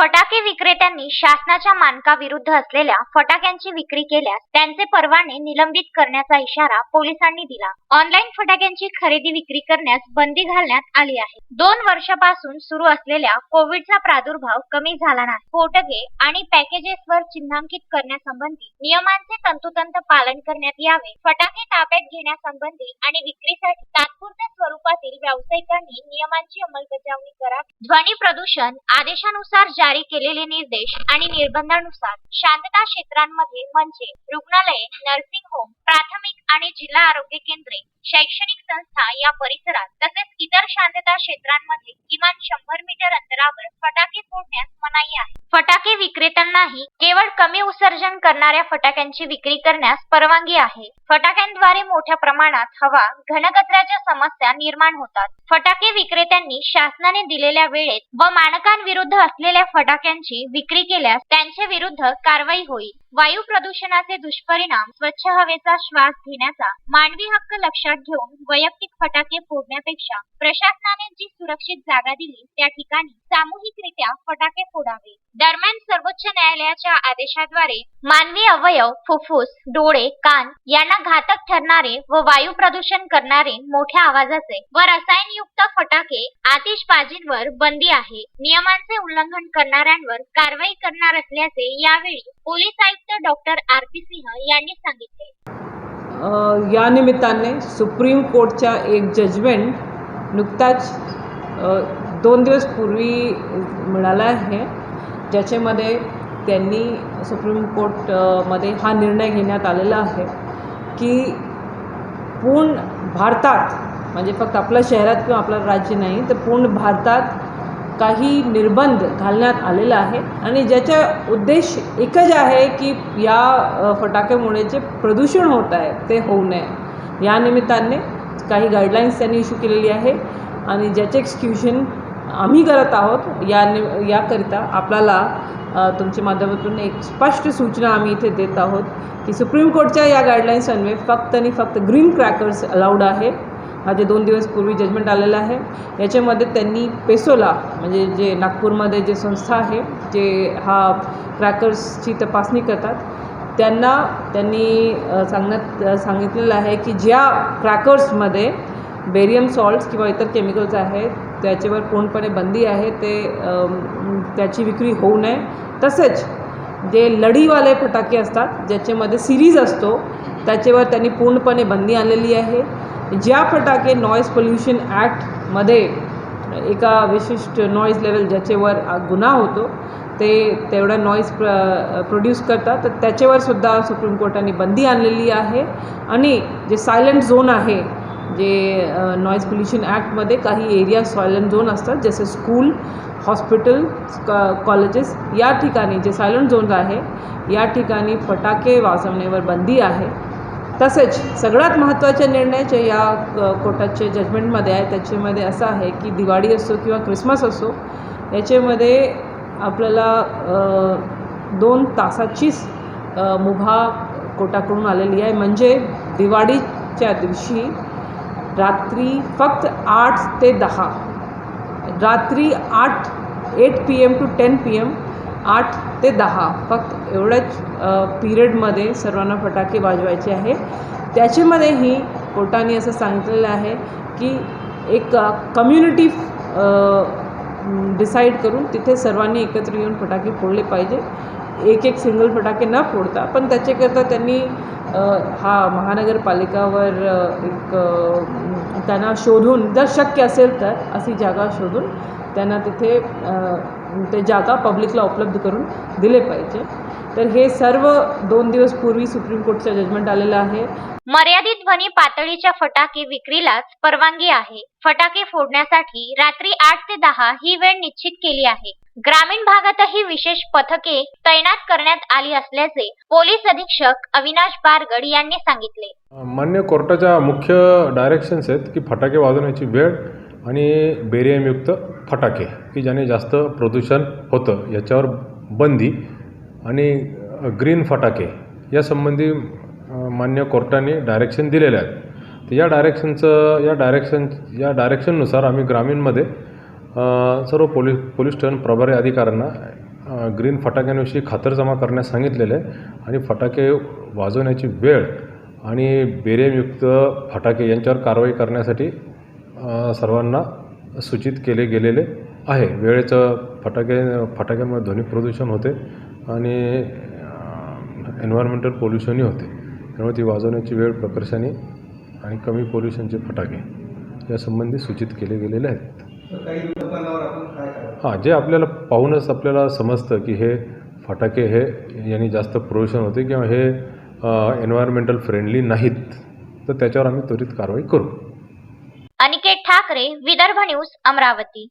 फटाके विक्रेत्यांनी शासनाच्या मानकाविरुद्ध असलेल्या फटाक्यांची विक्री केल्यास त्यांचे परवाने निलंबित करण्याचा इशारा पोलिसांनी दिला. ऑनलाईन फटाक्यांची खरेदी विक्री करण्यास बंदी घालण्यात आली आहे. दोन वर्षापासून सुरू असलेल्या कोविडचा प्रादुर्भाव कमी झाला नाही. स्फोटके आणि पॅकेजेसवर चिन्हांकित करण्यासंबंधी नियमांचे तंतोतंत पालन करण्यात यावे. फटाके ताब्यात घेण्यासंबंधी आणि विक्रीसाठी तात्पुरत्या स्वरूपातील व्यावसायिकांनी नियमांची अंमलबजावणी करावी ध्वनी प्रदूषण आदेशानुसार जारी जारी केलेले निर्देश आणि निर्बंधानुसार शांतता क्षेत्रांमध्ये म्हणजे रुग्णालये नर्सिंग होम प्राथमिक आणि जिल्हा आरोग्य केंद्रे शैक्षणिक संस्था या परिसरात तसेच इतर शांतता क्षेत्रांमध्ये किमान शंभर मीटर स्तरावर फटाके फोडण्यास मनाई आहे. फटाके विक्रेत्यांनाही केवळ कमी उत्सर्जन करणाऱ्या फटाक्यांची विक्री करण्यास परवानगी आहे. फटाक्यांद्वारे मोठ्या प्रमाणात हवा घनकचऱ्याच्या समस्या निर्माण होतात. फटाके विक्रेत्यांनी शासनाने दिलेल्या वेळेत व मानकांविरुद्ध असलेल्या फटाक्यांची विक्री केल्यास त्यांच्या विरुद्ध कारवाई होईल. वायू प्रदूषणाचे दुष्परिणाम स्वच्छ हवेचा श्वास घेण्याचा मानवी हक्क लक्षात घेऊन वैयक्तिक फटाके फोडण्यापेक्षा प्रशासनाने जी सुरक्षित जागा दिली त्या ठिकाणी सामूहिकरित्या फटाके फोडावे. दरम्यान सर्वोच्च न्यायालयाच्या आदेशाद्वारे मानवी अवयव फुफ्फुस डोळे कान यांना घातक ठरणारे व वायू प्रदूषण करणारे मोठ्या आवाजाचे व रसायनयुक्त फटाके आतिषबाजींवर बंदी आहे. नियमांचे उल्लंघन करणाऱ्यांवर कारवाई करणार असल्याचे यावेळी पोलीस आयुक्त डॉक्टर आर पी सिंह यांनी सांगितले. या निमित्ताने सुप्रीम कोर्टच्या एक जजमेंट नुकताच दोन दिवस पूर्वी मिळाला आहे ज्याच्यामध्ये त्यांनी सुप्रीम कोर्टमध्ये हा निर्णय घेण्यात आलेला आहे की पूर्ण भारतात म्हणजे फक्त आपल्या शहरात किंवा आपलं राज्य नाही तर पूर्ण भारतात काही निर्बंध घालण्यात आलेला आहे. आणि ज्याचा उद्देश एकच आहे की या फटाक्यामुळे जे प्रदूषण होत आहे ते होऊ नये. या निमित्ताने काही गाईडलाईन्स त्यांनी इश्यू केलेली आहे आणि ज्याचे एक्सक्युशन आम्ही करत आहोत. या नि याकरिता आपल्याला तुमच्या माध्यमातून एक स्पष्ट सूचना आम्ही इथे देत आहोत की सुप्रीम कोर्टच्या या गाईडलाईन्स अन्वये फक्त आणि फक्त ग्रीन क्रॅकर्स अलाउड आहे. हा जे दोन दिवस पूर्वी जजमेंट आलेलं आहे. याच्यामध्ये त्यांनी पेसोला म्हणजे जे नागपूरमध्ये जे संस्था आहे जे हा क्रॅकर्सची तपासणी करतात त्यांना त्यांनी सांगण्यात सांगितलेलं आहे की ज्या क्रॅकर्समध्ये बेरियम सॉल्ट्स किंवा इतर केमिकल्स आहेत त्याच्यावर पूर्णपणे बंदी आहे ते त्याची विक्री होऊ नये. तसेच जे लढीवाले फटाके असतात ज्याच्यामध्ये सिरीज असतो त्याच्यावर त्यांनी पूर्णपणे बंदी आणलेली आहे. ज्या फटाके नॉईज पोल्युशन ॲक्टमध्ये एका विशिष्ट नॉईज लेवल ज्याच्यावर गुन्हा होतो ते तेवढा नॉईज प्र प्रोड्यूस करतात. तर त्याच्यावर सुद्धा सुप्रीम कोर्टाने बंदी आणलेली आहे. आणि जे सायलेंट झोन आहे जे नॉईज पोल्युशन ॲक्टमध्ये काही एरिया सॉयलंट झोन असतात जसे स्कूल हॉस्पिटल कॉलेजेस या ठिकाणी जे सायलंट झोन आहे या ठिकाणी फटाके वाजवण्यावर बंदी आहे. तसेच सगळ्यात महत्त्वाचे निर्णय जे या क- कोर्टाचे जजमेंटमध्ये आहे. त्याच्यामध्ये असं आहे की दिवाळी असो किंवा क्रिसमस असो याच्यामध्ये आपल्याला दोन तासाचीच मुभा कोर्टाकडून आलेली आहे. म्हणजे दिवाळीच्या दिवशी रात्री फक्त आठ ते दहा. रात्री आठ eight PM to ten PM P M आठ ते दहा. फक्त एवढ्याच पिरियडमध्ये सर्वांना फटाके वाजवायचे आहे. त्याच्यामध्येही कोर्टाने असं सांगितलेलं आहे की एक कम्युनिटी डिसाईड करून तिथे सर्वांनी एकत्र येऊन फटाके फोडले पाहिजे. एक एक सिंगल फटाके न फोडता. पण त्याच्याकरता त्यांनी हा महानगरपालिकावर एक त्यांना शोधून जर शक्य असेल तर अशी जागा शोधून त्यांना तिथे ते जागा पब्लिकला उपलब्ध करून दिले पाहिजे. तर हे सर्व दोन दिवस पूर्वी सुप्रीम कोर्टचा जजमेंट आलेलं आहे. मर्यादित ध्वनी पातळीच्या फटाके विक्रीलाच परवानगी आहे. फटाके फोडण्यासाठी रात्री आठ ते दहा ही वेळ निश्चित केली आहे. ग्रामीण भागातही विशेष पथके तैनात करण्यात आली असल्याचे पोलीस अधीक्षक अविनाश बारगड यांनी सांगितले. मान्य कोर्टाच्या मुख्य डायरेक्शन्स आहेत की फटाके वाजवण्याची वेळ आणि बेरियमयुक्त फटाके की ज्याने जास्त प्रदूषण होतं याच्यावर बंदी आणि ग्रीन फटाके यासंबंधी संबंधी मान्य कोर्टाने डायरेक्शन दिलेले आहेत. तर या डायरेक्शनचं या डायरेक्शन या डायरेक्शननुसार आम्ही ग्रामीणमध्ये सर्व पोलीस पोलीस स्टेशन प्रभारी अधिकाऱ्यांना ग्रीन फटाक्यांविषयी खातरजमा करण्यास सांगितलेलं आहे आणि फटाके वाजवण्याची वेळ आणि बेरेमयुक्त फटाके यांच्यावर कारवाई करण्यासाठी सर्वांना सूचित केले गेलेले आहे. वेळेचं फटाके फटाक्यांमुळे ध्वनी प्रदूषण होते आणि एन्व्हायरमेंटल पोल्युशनही होते. त्यामुळे ती वाजवण्याची वेळ प्रकर्षाने आणि कमी पोल्युशनचे फटाके यासंबंधी सूचित केले गेलेले आहेत काही दुकानावर आपण काय करावं हां जे आपल्याला पाहूनच आपल्याला समजतं की हे फटाके हे यांनी जास्त प्रदूषण होते किंवा हे एन्व्हायरमेंटल फ्रेंडली नाहीत तर त्याच्यावर आम्ही त्वरित कारवाई करू. अनिकेत ठाकरे विदर्भ न्यूज अमरावती.